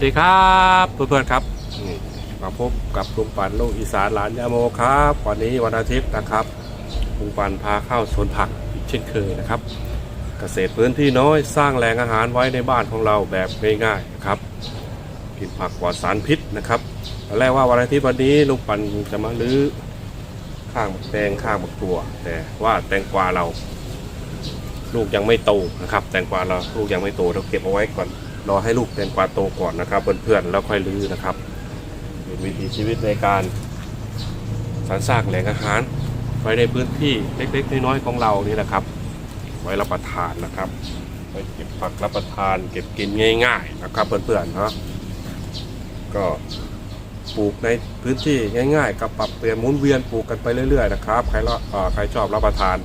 วัสดีครับเพื่อนๆครับนี่มาพบกับลุงปันลูกอีสานหลานยาโมครับ วันนี้วันอาทิตย์นะครับลุงปันพาเข้าสวนผักอีกเช่นเคยนะครับ เกษตรพื้นที่น้อยสร้างแหล่งอาหารไว้ในบ้านของเราแบบง่ายๆนะครับกินผักปลอดสารพิษนะครับตอนแรกว่าวันอาทิตย์วันนี้ลุงปันจะมาลื้อข้างแตงข้างบักตัว แต่ว่าแตงกวาเรา ลูกยังไม่โตนะครับ แตงกวาเราลูกยังไม่โตเราเก็บเอาไว้ก่อน รอให้ลูกแตงกวาโตก่อนนะครับเพื่อนๆแล้วค่อยลื้อนะครับเป็นวิถีชีวิตในการสรรสร้างแหล่งอาหารไว้ในพื้นที่เล็กๆน้อยๆของเรานี่นะครับ ไว้รับประทานนะครับไว้เก็บผักรับประทาน เก็บกินง่าย ๆ นะครับเพื่อนๆเนาะก็ปลูกในพื้นที่ง่ายๆกับปรับเปลี่ยนหมุนเวียนปลูกกันไปเรื่อยๆนะครับใครละเอ่อใครชอบรับประทาน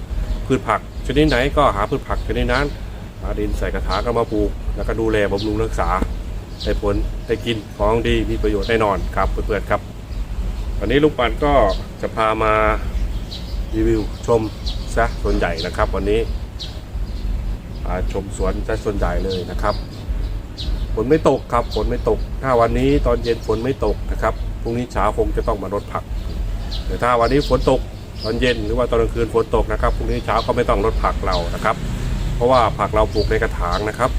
พืชผักชนิดไหนก็หาพืชผักชนิดนั้น หาดินใส่กระถางก็มาปลูก แล้วก็ดูแลบำรุงรักษาได้ผลได้กินของดีมีประโยชน์แน่นอนครับเพื่อนๆครับ วันนี้ลุงปันก็จะพามารีวิวชมซะส่วนใหญ่นะครับ วันนี้พาชมสวนซะส่วนใหญ่เลยนะครับฝนไม่ตกครับฝนไม่ตก ถ้าวันนี้ตอนเย็นฝนไม่ตกนะครับพรุ่งนี้เช้าคงจะต้องมารดผักแต่ถ้าวันนี้ฝนตกตอนเย็นหรือว่าตอนกลางคืนฝนตกนะครับพรุ่งนี้เช้าก็ไม่ต้องรดผักเรานะครับ เพราะว่าผักเราปลูกในกระถางนะครับ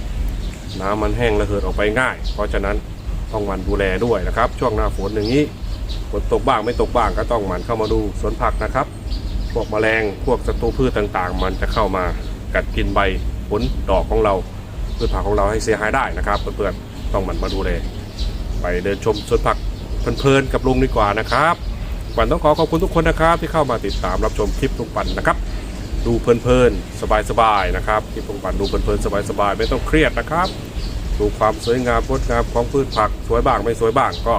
น้ำมันแห้งระเหิดออกไปง่าย เพราะฉะนั้นต้องหมันดูแลด้วยนะครับ ช่วงหน้าฝนอย่างนี้ฝนตกบ้างไม่ตกบ้างก็ต้องหมันเข้ามาดูสวนผักนะครับ พวกแมลงพวกศัตรูพืชต่างๆ มันจะเข้ามากัดกินใบผลดอกของเราพืชผักของเราให้เสียหายได้นะครับเพื่อนๆต้องหมันมาดูแลไปเดินชมสวนผักเพลินๆกับลุงดีกว่านะครับปันต้องขอขอบคุณทุกคนนะครับที่เข้ามาติดตามรับชมคลิปลุงปันนะครับ ดูเพลินๆ สบายๆนะครับคลิปลุงปันดูเพลินๆ สบายๆ ไม่ต้องเครียดนะครับ ดูความสวยงามงดงามของพืชผักสวยบ้างไม่สวยบ้างก็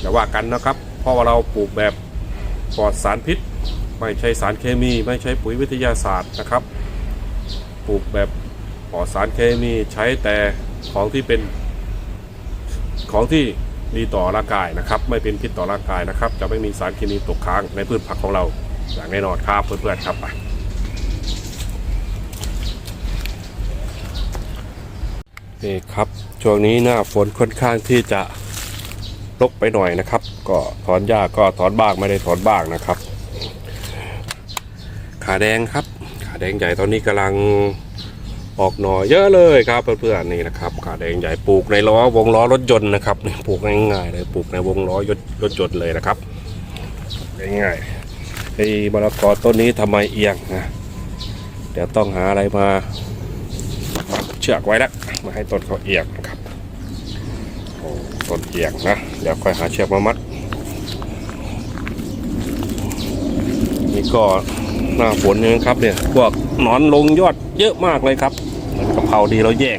อย่าว่ากันนะครับ เพราะว่าเราปลูกแบบปลอดสารพิษ ไม่ใช้สารเคมี ไม่ใช้ปุ๋ยวิทยาศาสตร์นะครับ ปลูกแบบปลอดสารเคมีใช้แต่ของที่เป็นของที่ดีต่อร่างกายนะครับ ไม่เป็นพิษต่อร่างกายนะครับ จะไม่มีสารเคมีตกค้างในพืชผักของเรา อย่างแน่นอนครับเพื่อนๆครับไปนี่ครับช่วงนี้หน้าฝนค่อนข้างที่จะรกไปหน่อยนะครับ ก็ถอนหญ้าก็ถอนบ้างไม่ได้ถอนบ้างนะครับ ขาแดงครับ ขาแดงใหญ่ตอนนี้กำลังออกหน่อเยอะเลยครับเพื่อนๆนี่นะครับ ขาแดงใหญ่ปลูกในล้อวงล้อรถยนต์นะครับปลูกง่ายๆเลยปลูกในวงล้อรถยนต์เลยนะครับง่ายๆ ไอ้มะละกอต้นนี้ทำไมเอียงนะเดี๋ยวต้องหาอะไรมาเชือกไว้ล้วมาให้ต้นเขาเอียงนะครับโอ้ต้นเอียงนะเดี๋ยวค่อยหาเชือกมามัดนี่ก็หน้าฝนนะครับเนี่ยพวกหนอนลงยอดเยอะมากเลยครับมือนกะเพราดีเราแยก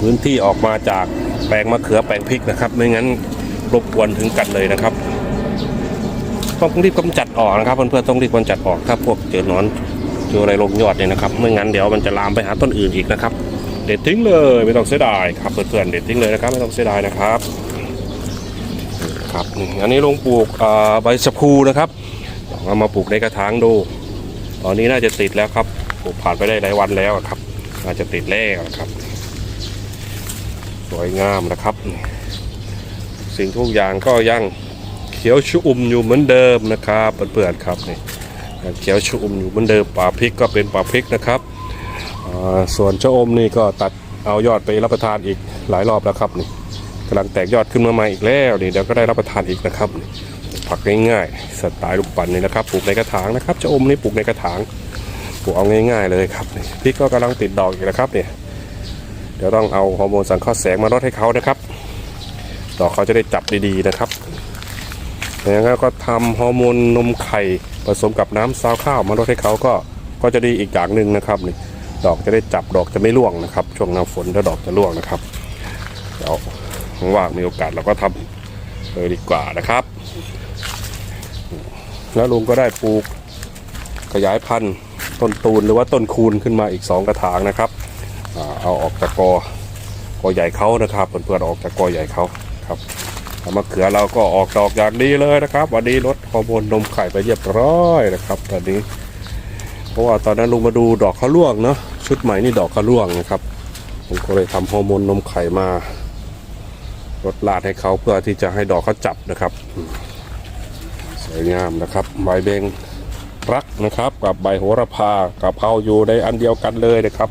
พื้นที่ออกมาจากแปลงมะเขือแปลงพริกนะครับ ไม่งั้นรบกวนถึงกันเลยนะครับ ต้องรีบกำจัดออกนะครับเพื่อนๆต้องรีบกำจัดออกถ้าพวกเจอหนอนเจออะไรลงยอดเนี่ยนะครับไม่งั้นเดี๋ยวมันจะลามไปหาต้นอื่นอีกนะครับเด็ดทิ้งเลยไม่ต้องเสียดายครับเพื่อนๆเด็ดทิ้งเลยนะครับไม่ต้องเสียดายนะครับครับอันนี้ลงปลูกใบสะพูนะครับเอามาปลูกในกระถางดู ตอนนี้น่าจะติดแล้วครับปลูกผ่านไปได้หลายวันแล้วครับน่าจะติดแล้วนะครับสวยงามนะครับ สิ่งทุกอย่างก็ยัง ขียวชุ่มอยู่เหมือนเดิมนะครับเพื่อนๆครับนี่เขียวชุ่มอยู่เหมือนเดิมป่าพริกก็เป็นป่าพริกนะครับส่วนชะอมนี่ก็ตัดเอายอดไปรับประทานอีกหลายรอบแล้วครับนี่กำลังแตกยอดขึ้นมาใหม่อีกแล้วนี่เดี๋ยวก็ได้รับประทานอีกนะครับผักง่ายๆสไตล์ลูกปั่นนี่นะครับปลูกในกระถางนะครับจะอมนี่ปลูกในกระถางปลูกเอาง่าย ๆเลยครับนี่พริกก็กำลังติดดอกอยู่นะครับเนี่ยเดี๋ยวต้องเอาฮอร์โมนสังเคราะห์แสงมารดให้เขานะครับดอกเขาจะได้จับดีๆนะครับ แล้วก็ทำฮอร์โมนนมไข่ผสมกับน้ำซาวข้าวมารดให้เขาก็ก็จะดีอีกอย่างหนึ่งนะครับนี่ดอกจะได้จับดอกจะไม่ร่วงนะครับ ช่วงหน้าฝนถ้าดอกจะร่วงนะครับเดี๋ยวว่างมีโอกาสเราก็ทำเลยดีกว่านะครับ แล้วลุงก็ได้ปลูกขยายพันธุ์ต้นตูนหรือว่าต้นคูนขึ้นมาอีก 2 กระถางนะครับเอาออกจากกอกอใหญ่เขานะครับเพื่อนๆออกจากกอใหญ่เขาครับ มะเขือเราก็ออกดอกอย่างดีเลยนะครับ วันนี้ลดฮอร์โมนนมไข่ไปเรียบร้อยนะครับตอนนี้ เพราะว่าตอนนั้นลุงมาดูดอกเขาร่วงเนาะชุดใหม่นี่ดอกเขาร่วงนะครับผมก็เลยทำฮอร์โมนนมไข่มารดลาดให้เขาเพื่อที่จะให้ดอกเขาจับนะครับ สวยงามนะครับใบเบงรักนะครับ กับใบโหระพากับเพราอยู่ในอันเดียวกันเลยนะครับ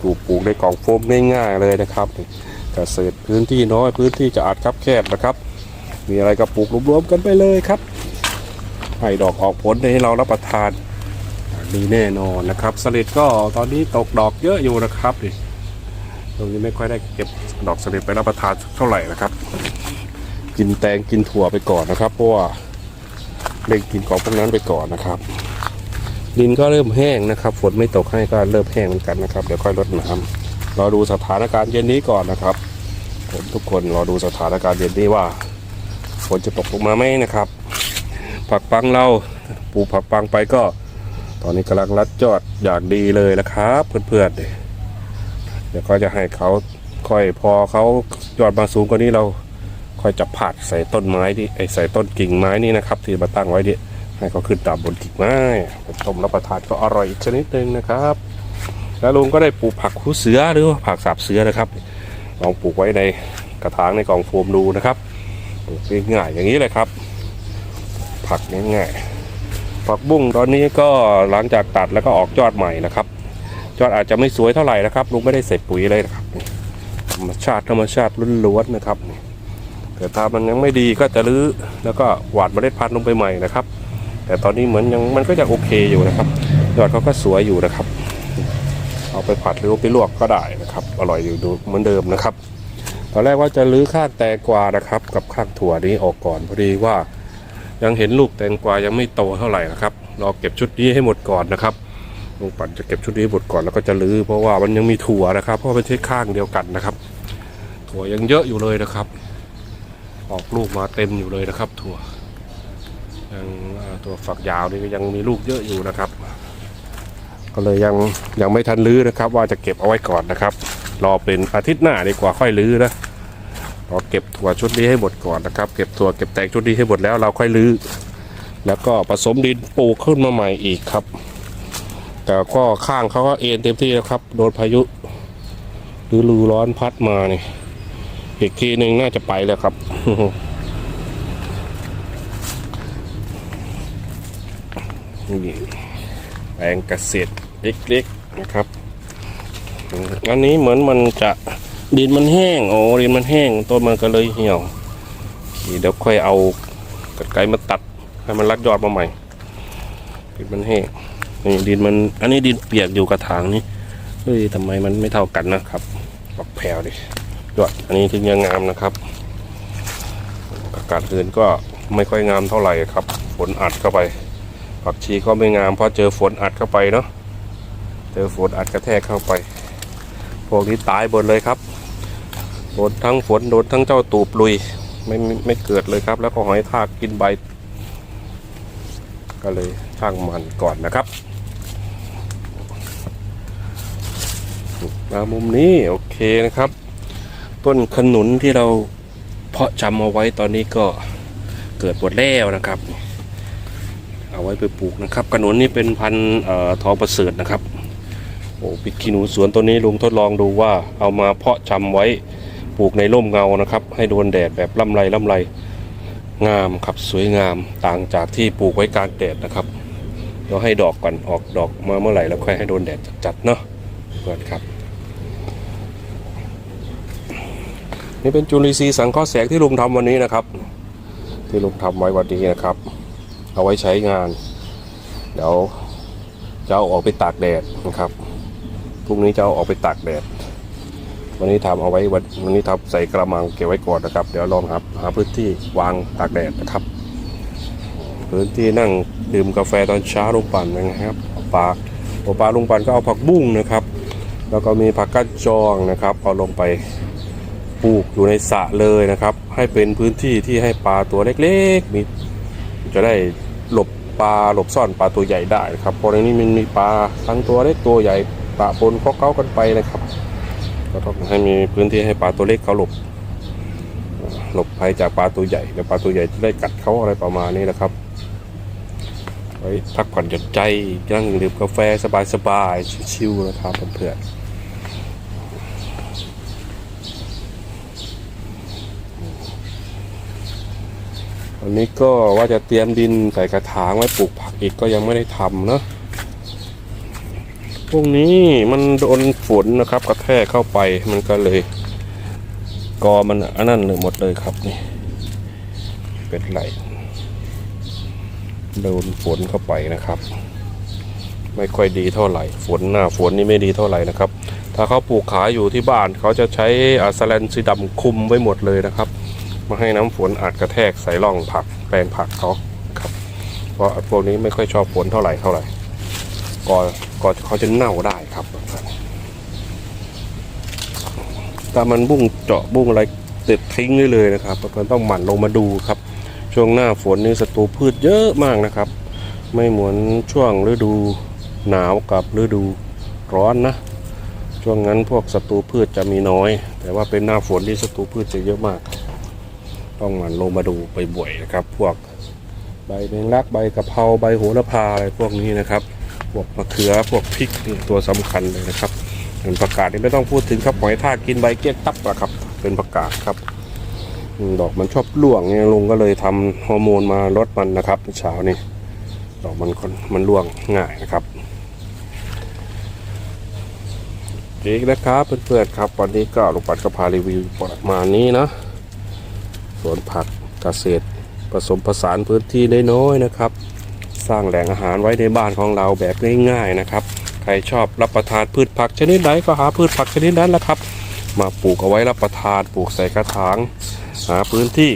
ปลูกปลูกในกล่องโฟมง่ายๆเลยนะครับ เกษตรพื้นที่น้อยพื้นที่จะอาจคับแคบนะครับ มีอะไรก็ปลูกรวมๆกันไปเลยครับ ให้ดอกออกผลให้เรารับประทานดีแน่นอนนะครับสลิดก็ตอนนี้ตกดอกเยอะอยู่นะครับนี่ตรงนี้ไม่ค่อยได้เก็บดอกสลิดไปรับประทานเท่าไหร่นะครับ กินแตงกินถั่วไปก่อนนะครับเพราะว่าเล่งกินของพวกนั้นไปก่อนนะครับดินก็เริ่มแห้งนะครับฝนไม่ตกให้ก็เริ่มแห้งเหมือนกันนะครับ เดี๋ยวค่อยลดน้ำ รอดูสถานการณ์เย็นนี้ก่อนนะครับ ผมทุกคนรอดูสถานการณ์เย็นนี้ว่าฝนจะตกลงมาไหมนะครับ ผักปังเราปลูกผักปังไปก็ ตอนนี้กำลังรัดยอดอย่างดีเลยนะครับ เพื่อนๆเดี๋ยวก็จะให้เขาค่อยพอเขายอดมาสูงกว่านี้เราค่อยจะผาดใส่ต้นไม้ที่ไอใส่ต้นกิ่งไม้นี่นะครับ ที่มาตั้งไว้ดิให้เขาขึ้นตามบนกิ่งไม้ต้มรับประทานก็อร่อยอีกชนิดหนึ่งนะครับ แล้วลุงก็ได้ปลูกผักคูเสือหรือว่าผักสาบเสือนะครับ ลองปลูกไว้ในกระถางในกล่องโฟมดูนะครับปลูกง่ายๆอย่างนี้เลยครับ ผักง่ายๆผักบุ้งตอนนี้ก็หลังจากตัดแล้วก็ออกยอดใหม่นะครับยอดอาจจะไม่สวยเท่าไหร่นะครับลุงไม่ได้ใส่ปุ๋ยเลยนะครับธรรมชาติธรรมชาติล้วนๆนะครับแต่ถ้ามันยังไม่ดีก็จะรื้อแล้วก็หวานเมล็ดพันธุ์ลงไปใหม่นะครับ แต่ตอนนี้เหมือนยังมันก็ยังโอเคอยู่นะครับยอดเขาก็สวยอยู่นะครับ เอาไปผัดหรือเอาไปลวกก็ได้นะครับ อร่อยอยู่ดูเหมือนเดิมนะครับ ตอนแรกว่าจะรื้อข้างแตงกวานะครับ กับข้างถั่วนี้ออกก่อนพอดีว่า ยังเห็นลูกแตงกวายังไม่โตเท่าไหร่นะครับรอเก็บชุดนี้ให้หมดก่อนนะครับลุงปั่นจะเก็บชุดนี้หมดก่อนแล้วก็จะรื้อเพราะว่ามันยังมีถั่วนะครับ เพราะเป็นที่ข้างเดียวกันนะครับ ถั่วยังเยอะอยู่เลยนะครับ ออกลูกมาเต็มอยู่เลยนะครับ ถั่วยังตัวฝักยาวนี่ก็ยังมีลูกเยอะอยู่นะครับ ก็เลยยังยังไม่ทันรื้อนะครับ ว่าจะเก็บเอาไว้ก่อนนะครับ รอเป็นอาทิตย์หน้าดีกว่าค่อยรื้อนะรอเก็บถั่วชุดนี้ให้หมดก่อนนะครับ เก็บถั่วเก็บแตงชุดนี้ให้หมดแล้วเราค่อยรื้อแล้วก็ผสมดินปลูกขึ้นมาใหม่อีกครับ แต่ก็ข้างเขาก็เอ็นเต็มที่แล้วครับ โดนพายุหรือรูร้อนพัดมานี่อีกทีหนึ่งน่าจะไปแล้วครับนี่แปลงเกษตร เล็กๆนะครับอันนี้เหมือนมันจะดินมันแห้งโอ้ดินมันแห้งต้นมันก็เลยเหี่ยวเดี๋ยวค่อยเอากรรไกรมาตัดให้มันรัดยอดมาใหม่ดินมันแห้งนี่ดินมัน อันนี้ดินเปียกอยู่กระถางนี้เฮ้ยทำไมมันไม่เท่ากันนะครับปักแผ่วดิยอดอันนี้ถึงยังงามนะครับ อากาศอื่นก็ไม่ค่อยงามเท่าไหร่ครับ ฝนอัดเข้าไปผักชีก็ไม่งามเพราะเจอฝนอัดเข้าไปเนาะ เจอฝนอัดกระแทกเข้าไป พวกนี้ตายหมดเลยครับโดนทั้งฝนโดนทั้งเจ้าตูบลุยไม่ไม่เกิดเลยครับ แล้วก็หอยทากกินใบ ก็เลยช่างมันก่อนนะครับมามุมนี้โอเคนะครับ ต้นขนุนที่เราเพาะจำเอาไว้ตอนนี้ก็เกิดหมดแล้วนะครับ เอาไว้ไปปลูกนะครับขนุนนี่เป็นพันธุ์ทองประเสริฐนะครับ อ้ปิดขี้หนูสวนตัวนี้ลุงทดลองดูว่าเอามาเพาะจำไว้ปลูกในร่มเงานะครับ ให้โดนแดดแบบล่ำไรล่ำไรงามครับสวยงามต่างจากที่ปลูกไว้กลางแดดนะครับเราให้ดอกก่อนออกดอกมาเมื่อไหร่แล้วค่อยให้โดนแดดจัดๆเนาะเพื่อนครับ นี่เป็นจุลินทรีย์สังเคราะห์แสงที่ลุงทำวันนี้นะครับ ที่ลุงทำไว้วันนี้นะครับ เอาไว้ใช้งาน เดี๋ยวจะเอาออกไปตากแดดนะครับ พรุ่งนี้จะเอาออกไปตากแดด วันนี้ทำเอาไว้วันวันนี้ทำใส่กระมังเก็บไว้ก่อนนะครับ เดี๋ยวลองหาหาพื้นที่วางตากแดดนะครับ พื้นที่นั่งดื่มกาแฟตอนเช้าลุงปั่นนะครับปลาปลาลุงปั่นก็เอาผักบุ้งนะครับ แล้วก็มีผักกาดจองนะครับเอาลงไปปลูกอยู่ในสระเลยนะครับ ให้เป็นพื้นที่ที่ให้ปลาตัวเล็กๆมีจะได้หลบปลาหลบซ่อนปลาตัวใหญ่ได้นะครับเพราะในนี้มันมีปลาทั้งตัวเล็กตัวใหญ่ ปะปนเคากันไปนะครับ ก็ต้องให้มีพื้นที่ให้ปลาตัวเล็กเขาหลบ หลบภัยจากปลาตัวใหญ่เดี๋ยวปลาตัวใหญ่จะได้กัดเขาอะไรประมาณนี้นะครับ ไว้พักผ่อนหย่อนใจนั่งดื่มกาแฟสบายๆชิวๆนะครับเพื่อนๆวันนี้ก็ว่าจะเตรียมดินใส่กระถางไว้ปลูกผักอีกก็ยังไม่ได้ทำเนาะ พวกนี้มันโดนฝนนะครับ กระแทกเข้าไปมันก็เลย กอมันอันนั้นเลยหมดเลยครับนี่ เป็นไรโดนฝนเข้าไปนะครับ ไม่ค่อยดีเท่าไหร่ ฝนหน้าฝนนี่ไม่ดีเท่าไหร่นะครับ ถ้าเขาปลูกขายอยู่ที่บ้านเขาจะใช้อาสแลนสีดำคุมไว้หมดเลยนะครับมาให้น้ำฝนอาจกระแทกใส่ร่องผักแปลงผักเขาครับ เพราะพวกนี้ไม่ค่อยชอบฝนเท่าไหร่เท่าไหร่ก็ ก็เขาจะเน่าได้ครับถ้ามันบุ้งเจาะบุ้งอะไรติดทิ้งได้เลยนะครับมันต้องหมั่นลงมาดูครับ ช่วงหน้าฝนนี่ศัตรูพืชเยอะมากนะครับ ไม่เหมือนช่วงฤดูหนาวกับฤดูร้อนนะช่วงนั้นพวกศัตรูพืชจะมีน้อย แต่ว่าเป็นหน้าฝนที่ศัตรูพืชจะเยอะมาก ต้องหมันลงมาดูบ่อยนะครับ พวกใบแมงลักใบกะเพราใบโหระพาอะไรพวกนี้นะครับ พวกมะเขือพวกพริกนี่ตัวสำคัญเลยนะครับเป็นผักกาดนี่ไม่ต้องพูดถึงครับหอยทากกินใบเกี้ยตับละครับ เป็นผักกาดครับดอกมันชอบร่วงเนี่ยลุงก็เลยทำฮอร์โมนมาลดมันนะครับเช้านี้ดอกมันค่อนมันร่วงง่ายนะครับอีกนะครับเพื่อนๆครับ วันนี้ก็ลุงปัดก็พารีวิวประมาณนี้นะสวนผักเกษตรผสมผสานพื้นที่น้อยๆนะครับ สร้างแหล่งอาหารไว้ในบ้านของเราแบบง่ายๆนะครับ ใครชอบรับประทานพืชผักชนิดไหนก็หาพืชผักชนิดนั้นแหละครับ มาปลูกเอาไว้รับประทานปลูกใส่กระถาง หาพื้นที่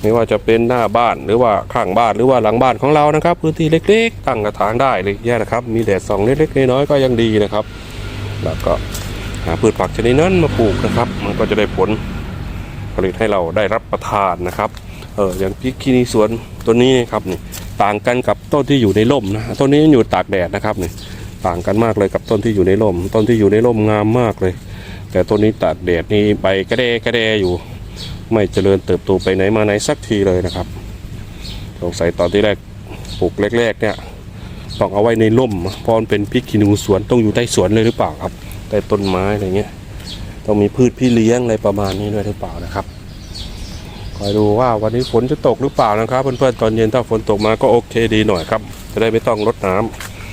ไม่ว่าจะเป็นหน้าบ้านหรือว่าข้างบ้านหรือว่าหลังบ้านของเรานะครับ พื้นที่เล็กๆ ตั้งกระถางได้เลยแย่นะครับ มีแดดส่องเล็กๆน้อยๆก็ยังดีนะครับ แล้วก็หาพืชผักชนิดนั้นมาปลูกนะครับ มันก็จะได้ผลผลิตให้เราได้รับประทานนะครับ เอออย่างพริกขี้นีสวนต้นนี้นะครับนี่ ต่างกันกับต้นที่อยู่ในร่มนะต้นนี้อยู่ตากแดดนะครับเนี่ยต่างกันมากเลยกับต้นที่อยู่ในร่ม ต้นที่อยู่ในร่มงามมากเลย แต่ต้นนี้ตากแดดนี่ใบกระเดกระเดอยู่ ไม่เจริญเติบโตไปไหนมาไหนสักทีเลยนะครับสงสัยตอนที่แรกปลูกแรกๆเนี่ยต้องเอาไว้ในร่มเพราะมันเป็นพริกขี้หนูสวนต้องอยู่ใต้สวนเลยหรือเปล่าครับใต้ต้นไม้อะไรเงี้ยต้องมีพืชพี่เลี้ยงอะไรประมาณนี้ด้วยหรือเปล่านะครับ คอยดูว่าวันนี้ฝนจะตกหรือเปล่านะครับ เพื่อนๆตอนเย็นถ้าฝนตกมาก็โอเคดีหน่อยครับ จะได้ไม่ต้องรดน้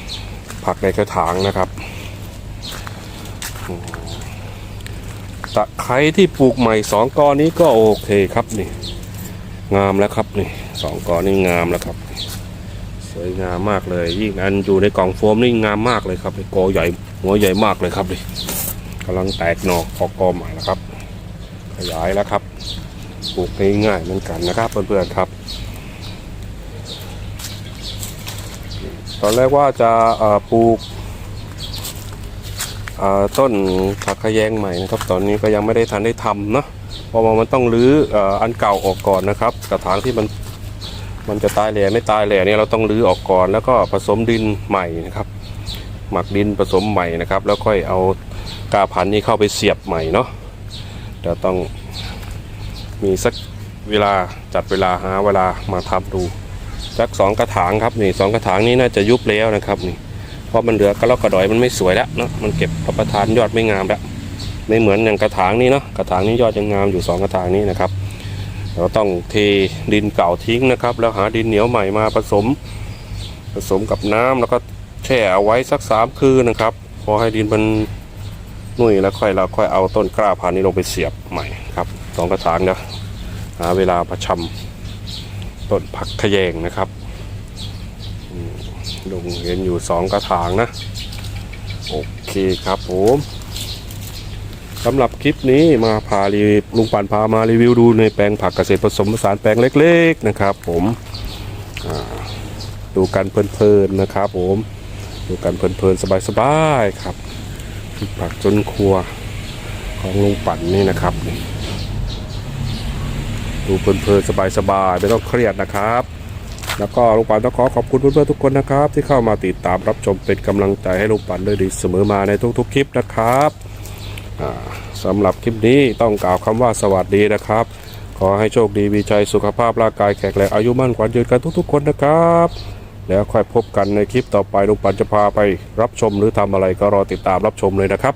ำผักในกระถางนะครับตะไคร้ที่ปลูกใหม่สองกอนี้ก็โอเคครับนี่ งามแล้วครับนี่สองกอนี้งามแล้วครับ สวยงามมากเลย ยิ่งอันอยู่ในกล่องโฟมนี่งามมากเลยครับกอใหญ่หัวใหญ่มากเลยครับนี่กำลังแตกหน่อออกกอใหม่แล้วครับ ขยายแล้วครับ ปลูกง่ายๆเหมือนกันนะครับเพื่อนๆครับ ตอนแรกว่าจะปลูกต้นผักขะแยงใหม่นะครับ ตอนนี้ก็ยังไม่ได้ทันได้ทำเนะเพราะว่ามันต้องรื้ออ,อันเก่าออกก่อนนะครับ กระถางที่มันมันจะตายแหล่ไม่ตายแหล่เนี่ยเราต้องรื้อออกก่อนแล้วก็ผสมดินใหม่นะครับ หมักดินผสมใหม่นะครับ แล้วค่อยเอากาพันนี้เข้าไปเสียบใหม่เนาะเดี๋ยวต้อง มีสักเวลาจัดเวลาหาเวลามาทำดูสักสองกระถางครับนี่สองกระถางนี้น่าจะยุบแล้วนะครับนี่เพราะมันเหลือกระลอกกระดอยมันไม่สวยแล้วเนาะมันเก็บรับประทานยอดไม่งามแล้วไม่เหมือนอย่างกระถางนี้เนาะกระถางนี้ยอดยังงามอยู่สองกระถางนี้นะครับเราต้องเทดินเก่าทิ้งนะครับ แล้วหาดินเหนียวใหม่มาผสม ผสมกับน้ำแล้วก็แช่เอาไว้สักสามคืนนะครับพอให้ดินมันนุ่ยแล้วค่อยเราค่อยเอาต้นกล้าพันธุ์นี้ลงไปเสียบใหม่ครับ สองกระถางนะหาเวลาประชำต้นผักขยงนะครับลุงเห็นอยู่สองกระถางนะ โอเคครับผมสำหรับคลิปนี้มาพารีลุงปันพามารีวิวดูในแปลงผักเกษตรผสมผสานแปลงเล็ก ๆนะครับผมดูกันเพลินๆนะครับผมดูกันเพลินๆสบายๆครับผักจนครัวของลุงปั่นนี่นะครับ ดูเพลินๆสบายๆไม่ต้องเครียดนะครับ แล้วก็ลุงปั่นต้องขอขอบคุณเพื่อนๆทุกคนนะครับ ที่เข้ามาติดตามรับชมเป็นกำลังใจให้ลุงปั่นด้วยดีเสมอมาในทุกๆคลิปนะครับอ่าสำหรับคลิปนี้ต้องกล่าวคำว่าสวัสดีนะครับ ขอให้โชคดีมีใจสุขภาพร่างกายแข็งแรงอายุมั่นขวัญยืนกันทุกๆ คนนะครับแล้วค่อยพบกันในคลิปต่อไปลุงปันจะพาไปรับชมหรือทำอะไรก็รอติดตามรับชมเลยนะครับ